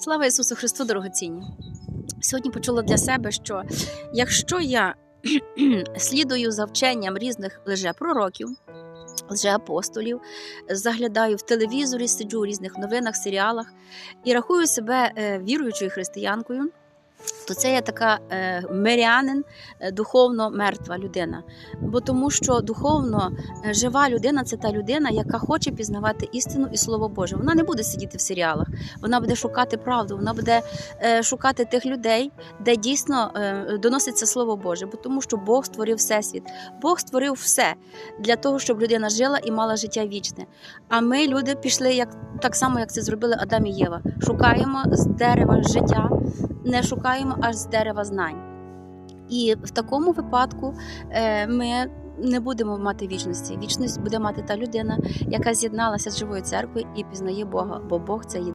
Слава Ісусу Христу, дорогоцінні! Сьогодні почула для себе, що якщо я слідую за вченням різних лжепророків, лжеапостолів, заглядаю в телевізорі, сиджу у різних новинах, серіалах і рахую себе е, віруючою християнкою, то це я така е, мирянин, е, духовно мертва людина. Бо тому що духовно е, жива людина це та людина, яка хоче пізнавати істину і слово Боже. Вона не буде сидіти в серіалах, вона буде шукати правду, вона буде е, шукати тих людей, де дійсно е, доноситься слово Боже. Бо тому що Бог створив всесвіт, Бог створив все для того, щоб людина жила і мала життя вічне. А ми, люди, пішли як так само, як це зробили Адам і Єва. Шукаємо з дерева життя, не шукаємо аж з дерева знань. І в такому випадку е, ми не будемо мати вічності. Вічність буде мати та людина, яка з'єдналася з живою церквою і пізнає Бога, бо Бог це є.